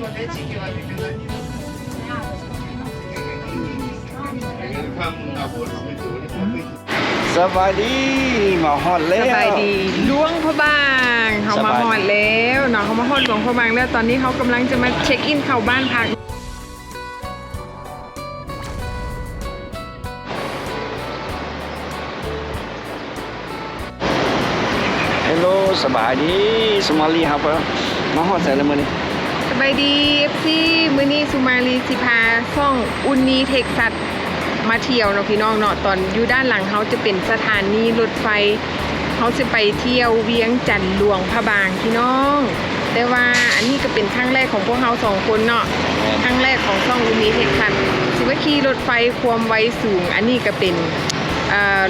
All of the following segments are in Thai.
สบายดีมาฮอดแล้สว บายดีหลวงพระบางเขามาสบายดีฮอดแล้วเนาะเขามาฮอดหลวงพระบางแล้วตอนนี้เขากำลังจะมาเช็คอินเข้าบ้านพักฮัลโหลสบายดีสมาลีครับมาฮอดใส่แล้วมื้อนี้ สบายดีเอฟซีมือนี้สุมาลีสิพาซ่องอุนีเทคซัสมาเที่ยวเนาะพี่น้องเนาะตอนอยู่ด้านหลังเขาจะเป็นสถานีรถไฟเขาจะไปเที่ยวเวียงจันหลวงพระบางพี่น้อง แต่ว่าอันนี้ก็เป็นครั้งแรกของพวกเราสองคนเนาะครั้งแรกของช่องอุนีเทคซันสิว่าขี่รถไฟความไวสูง อันนี้ก็เป็น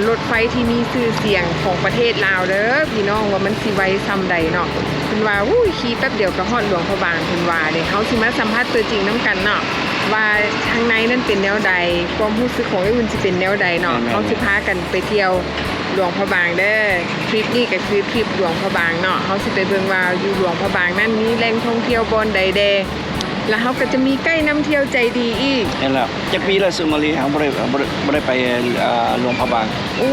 รถไฟที่มีชื่อเสียงของประเทศลาวเด้อพี่น้องว่ามันสิไวซ้ำใดเนาะเพิ่นว่าอุ้ยขี่แป๊บเดียวก็ฮอดหลวงพระบางเพิ่นว่าเด้เฮาสิมาสัมภาษณ์ตัวจริงนํกันเนาะว่าทางในนั้นเป็นแนวใดความรู้สึกของไอ้อุ่นสิเป็นแนวใดเนาะเฮาสิพากันไปเที่ยวหลวงพระบางเด้อทริปนี้ก็คือทริปหลวงพระบางเนาะเฮาสิไปเบิ่งว่าอยู่หลวงพระบางนั้นมีแหล่งท่องเที่ยวบอนใดแด แล้วเขาก็จะมีใกล้น้ำเที่ยวใจดีอีกนั่นแหละจักปีแล้วสมาลีครับบ่ได้บ่ได้บ่ได้ไปเอ่อหลวงพระบางอู้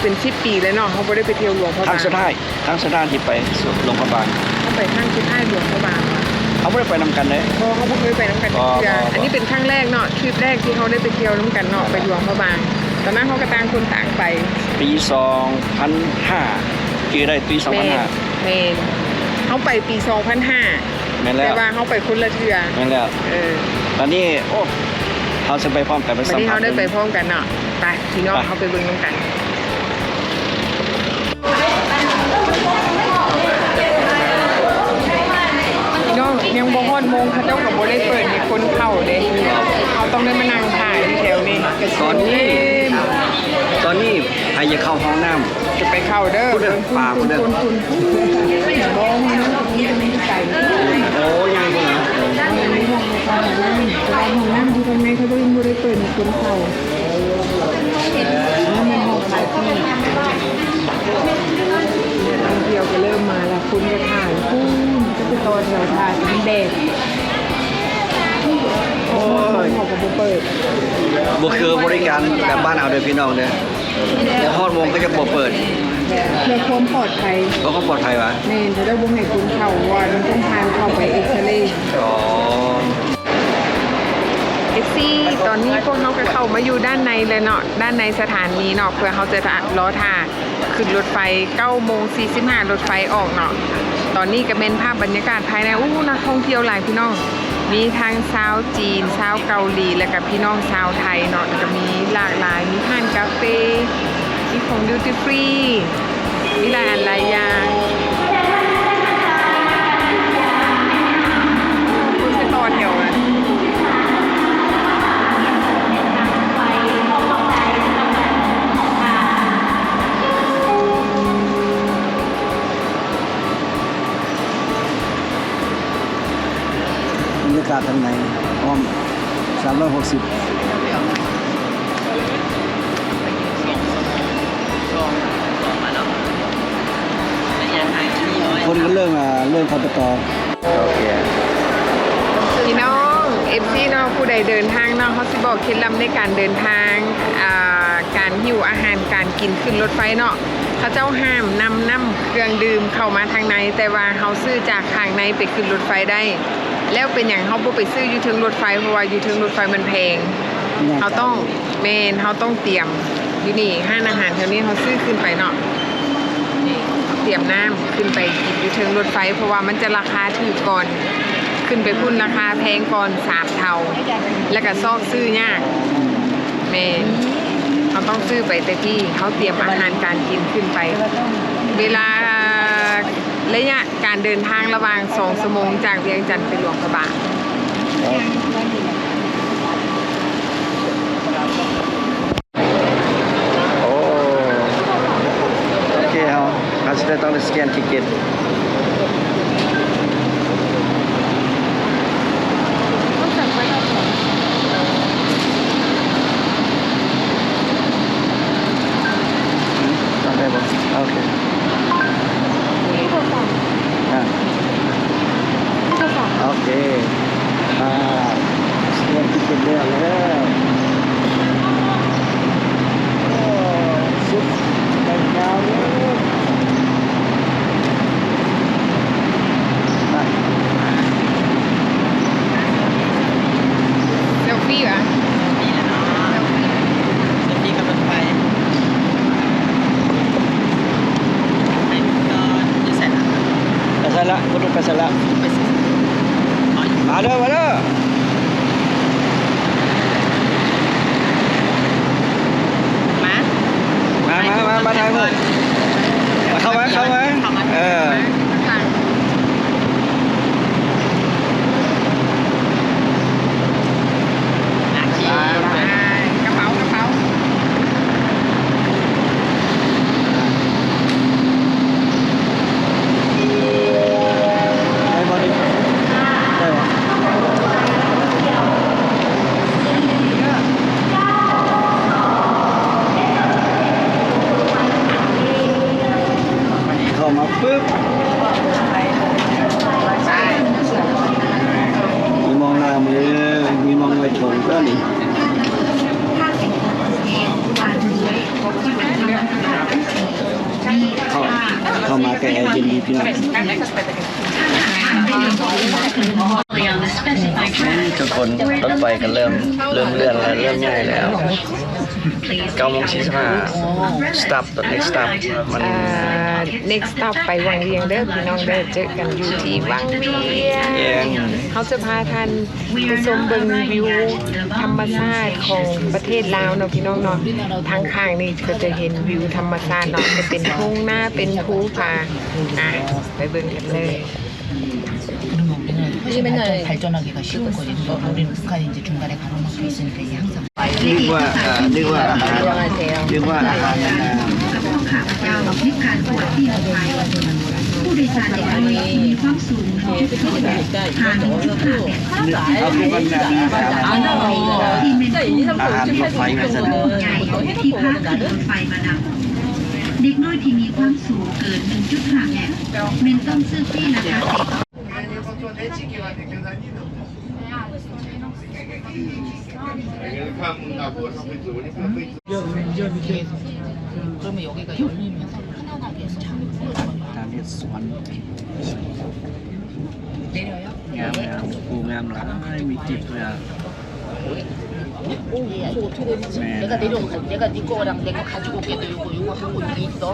เป็นสิบปีแล้วเนาะเขาไม่ได้ไปเที่ยวหลวงพระทาบางงสุดท้ายทางสุดท้ายที่ไปสู่หลวงพระบางเขาไปข้างที่ท่ายหลวงพระบางว่ะเขาบ่ได้ไปนำกันเด้เพราะเขาไม่เคยไปน้ำกันอ๋อเที่ยอ๋ออ๋ออัอันนี้เป็นครั้งแรกเนาะทริปแรกที่เขาได้ไปเที่ยวน้ำกันเนาะไปหลวงพระบางตอนนั้นเขาก็ต่างคนต่างไป ปี2005คือได้ปีเมน2005เมนเขาไปปี2005 แม่นแล้แต่วว่าเขาไปคนละเทือแม่นแล้ว เออตอนนี้ โอ้เขาจะไปพร้อมกันไปวันสัมนี้ผัเขาสได้ไปพร้อมกันเนาะไปพี่น้องไป เขาไปเบิ่งน้ำกัน พี่น้องยังบ่ฮอดโมงเขาเจ้ากับบ่ได้เปิดให้คนเข้าเด้เขาต้องได้มานั่งถ่ายที่แถวนี้ตอนนี้ ตอนนี้ใครจะเข้าห้องน้ำ จะไปเข้าเด้อพูดเด้อป่าพูดเด้อ คุณคุณคุณ ห้องน้ำที่ข้างในเขาบ่ยังบ่ได้เปิดคนเข้าแล้วมันห้องขายที่ท่องเที่ยวก็เริ่มมาแล้วคุณก็ถ่ายคุณก็ไปต่อแถวถ่ายมันแดดโอ้ยเขาก็บ่เปิดบ่คือบริการแบบบ้านเอาเด้อพี่น้องเด้อเดี๋ยวฮอดโมงก็จะบเปิดเพื่อความปลอดภัยเพราะเขาปลอดภัยวะแม่จะได้บ่ให้คุณเข้าว่ามันต้องทานเข้าไปเอ็กซเรย์อ๋อ เอฟซีตอนนี้พวกเขาก็เข้ามาอยู่ด้านในเลยเนาะ ด้านในสถานีเนาะเพื่อเขาจะรอท่าขึ้นรถไฟ9โมง45รถไฟออกเนาะ ตอนนี้ก็เป็นภาพบรรยากาศภายในอู้นักท่องเที่ยวหลายพี่น้อง มีทั้งชาวจีนชาวเกาหลี และกับพี่น้องชาวไทยเนาะก็มีหลากหลาย มีห้านกาแฟมีของดิวตี้ฟรี มีหลายอันหลายอย่าง บรรยากาศทางในอ้อม360คนก็เริ่มอ่าเริ่มเข้าไปต่อโอเคพี่น้องเอฟซีเนาะผู้ใดเดินทางเนาะเขาสิบอกเคล็ดลับในการเดินทางอ่าการหิวอาหารการกินขึ้นรถไฟเนาะเขาเจ้าห้ามนำน้ำเครื่องดื่มเข้ามาทางใน แต่ว่าเขาซื้อจากทางในไปขึ้นรถไฟได้ แล้วเป็นอย่างเขาบ่ไปซื้ออยู่ถึงรถไฟเพราะว่าอยู่ถึงรถไฟมันแพงเขาต้องเมนเขาต้องเตรียมอยู่นี่ห้านอาหารแถวนี้เขาซื้อขึ้นไปเนาะเตรียมน้ำขึ้นไปกินอยู่เทิงรถไฟ เพราะว่ามันจะราคาถูกก่อน ขึ้นไปพุ่นราคาแพงก่อนสามเท่า แล้วก็ซอกซื้อยากแม่นเขาต้องซื้อไปแต่ที่เขาเตรียมอาหารการกินขึ้นไป เวลา ระยะการเดินทางระหว่างสองสโมงจากเวียงจันทร์ไปหลวงพระบางโอ้โอเคเอาเขาจะต้องสแกนทิเก็ต ต้องได้บ่โอเคอะโอเค มาเด้อมาเด้อ มา มามามามาทางนู้นมาเข้ามาเข้ามาเออ ข้างอะขี่ไปกระเป๋ากระเป๋า ได้บ่ดิได้บ่เข้ามา ปึ๊บใช่มีมองหน้ามือมีมองไว้ชงก็นี่เข้าเข้ามาแกเย็นดีพี่น้องทุกคนรถไฟก็เริ่มเริ่มเลื่อนแล้วเริ่มง่ายแล้ว เก้าโมงสี่สิบห้า stop ตัว next stop มัน อ่า next stop ไปวังเวียงเด้อพี่น้องเด้อเจอกันอยู่ที่วังเวีย เอง งเขาจะพาท่านไปชมเบิงวิวธรรมชาติของประเทศลาวเนาะพี่น้องเนาะทางข้างนี่ก็จะเห็นวิวธรรมชาติเนาะจะเป็นทุ่งหน้าเป็นภูผาอ่ะไปเบิ่งกันเลย 그러면 우리는 사실 발전, 발전하기가 쉬운 거지. 우리는 북한이 이제 중간에 가로막혀 있으니까 이게 항상 นึกว่าเอ่อนึกว่าอาหารยังไงเทลนึกว่าอาหารนานาผู้โดยสารในการมีความสูงของผู้โดยสารทางทุกค่ะเอาคือมันอาหารอาหารที่เป็นผู้อาหารรถไฟมาซะนะใหญ่ที่พักขึ้นรถไฟมานำเด็กน้อยที่มีความสูงเกิน1.5เมตรเมนต้องซื้อฟรีนะคะ 그러면 여기가 열리면서 편안하게 창고를 내려요? 네. 내가 내려가 내가 네 거랑 내가 가지고 올게. 너 이거 이거 하고 내가 이게.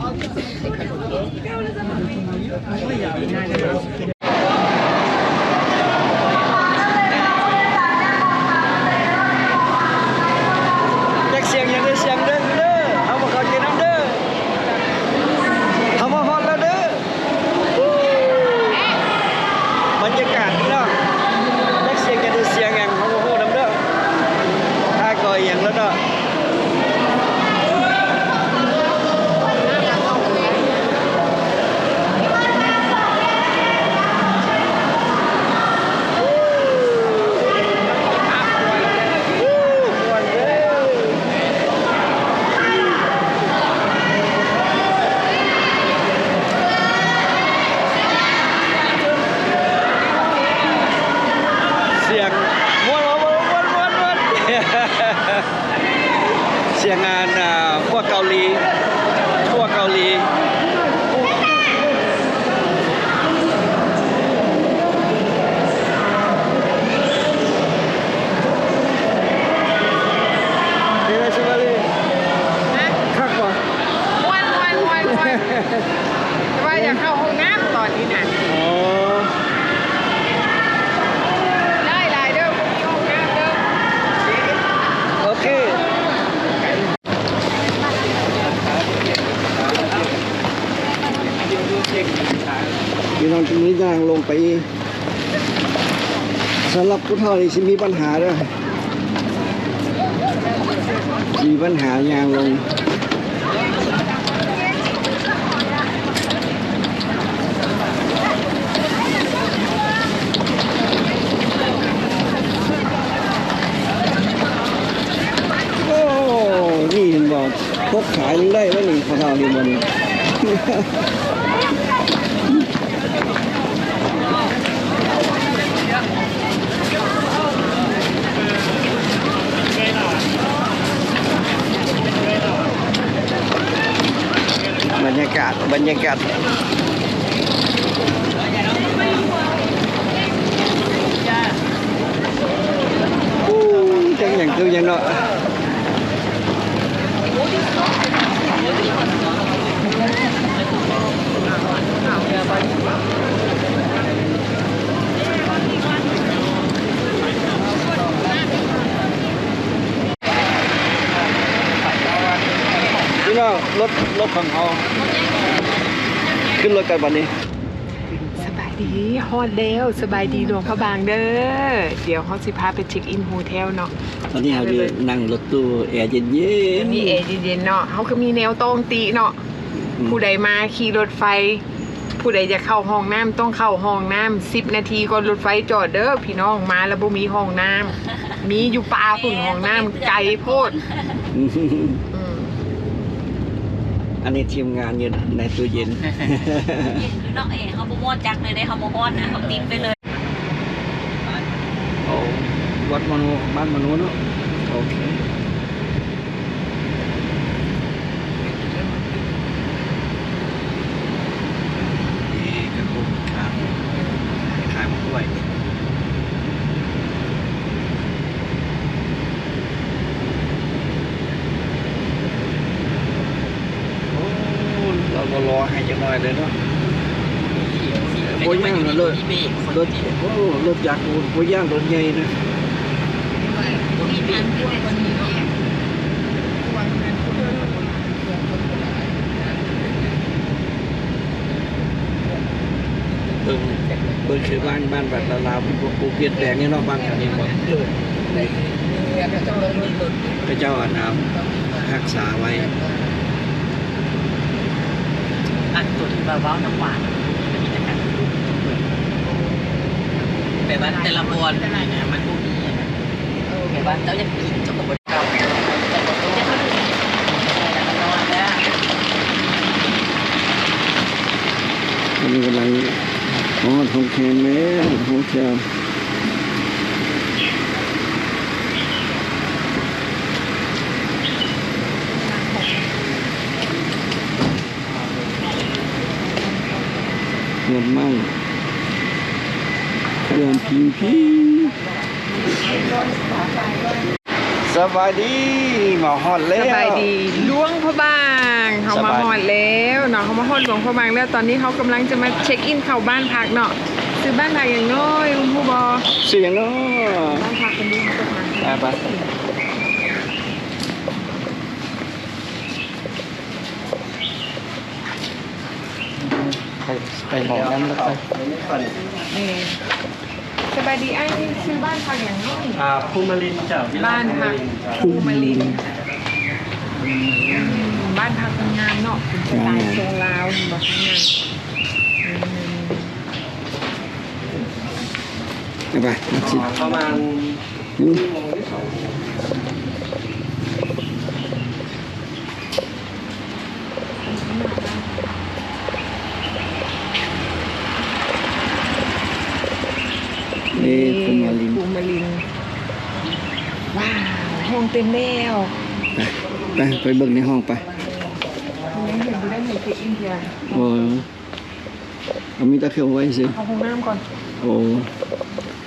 เสียงม้วนม้วนม้วนม้วนม้วน เสียงงานอ่าพวกเกาหลีทั่วเกาหลีเป็นไงชิบะลี นะ คักว่ะ ม้วนม้วนม้วนม้วนแต่ว่าอยากเข้าห้องน้ำตอนนี้นะ อ๋อ ได้หลายเด้อพวกนี้ห้องน้ำเด้อ โอเคพี่น้องทีนี้ย่างลงไปสำหรับ ผู้เฒ่านี่สิมีปัญหาด้วยมีปัญหายางลงโอ้นี่เห็นบอกพกขายยังได้วนี่ผู้เฒ่านี่มันากาศบรรยากาศอู้จังอย่างคืออย่างเนาะ รถรถของเขาขึ้นรถกันวันนี้ สบายดีฮอดแล้วสบายดีหลวงพระบางเด้อ เดี๋ยวเขาสิพาไปเช็คอินโฮเทลเนาะตอนนี้เราอยู่นั่งรถตู้แอร์เย็นมีแอร์เย็นๆเนาะเขาก็มีแนวตรงตีเนาะๆผู้ใดมาขี่รถไฟ ผู้ใดจะเข้าห้องน้ำต้องเข้าห้องน้ำสิบนาทีก่อนรถไฟจอดเด้อพี่น้องมาแล้วบ่มีห้องน้ำมีอยู่ป่าฝุ่นห้องน้ำไกลโพด อืมอันนี้ทีมงานอยู่ในตู้เย็นคือน้องเอ๋เขาบ่มอดจักเลยได้เขาบ่มอดนะเขาติดไปเลยโอ้วัดมโนบ้านมโนเนาะโอเคนี่กระปุกขายขายมะกล้วยโอ้เราก็รอให้จังหน่อยเลยเนาะโอ้ยย่างนะเลยรถโอ้รถยักษ์โอ้ย่างรถใหญ่นะเบิ่งเบิ่งคือบ้านบ้านแบบลาวเป็นพวกปูเปลี่ยนแปลงนี่นาะบ้านกันนี่บ่พระเจ้าอาน้ำรักษาไว้ อันตัวที่แบบว่าน้ำหวานมีแต่กัน แบบว่าแต่ละบอลนมันพวกนี้แบบว่าเจ้าอยากกินเจ้าก็บริกรรมแต่ก็ต้องได้เขาดูแล้วก็นอนแล้วอันนี้กำลังอ๋อทองแคนแล้วทองแคนเงินมั่ง เงินพิงพิงสบายดีหมอฮอดแล้สวบายดีหลวงพระบางเขามาสบายฮอดแล้วเนาะเขามาฮอดหลวงพระบางแล้วตอนนี้เขากำลังจะมาเช็คอินเข้าบ้านพักเนาะซื้อบ้านพักอย่างน้อยคุณผู้บอเสียงเนาะบ้านพักคนนี้เขาจะมาไปไป ไปไปหมอน้ำแล้วไปนี่สบายดีไอ้นี่ซื้อบ้านพักอย่างน้อยอ่าภูมิลินจ้ะวิลบ้านพักภูมิลินอืมบ้านพักทำงานเนาะเป็นสไตล์โซลาวบอกทำงานอืมไปสิประมาณ อืมนี่คุณมาลิน ภูมิลิน ว้าว ห้อง เต็มแล้วไปไปเบิ่งในห้องไปยังเห็นดูได้ไหนเช็คอินเดียโอ้เอามีตะเคียวไว้สิเอาห้องน้ำก่อน โอ้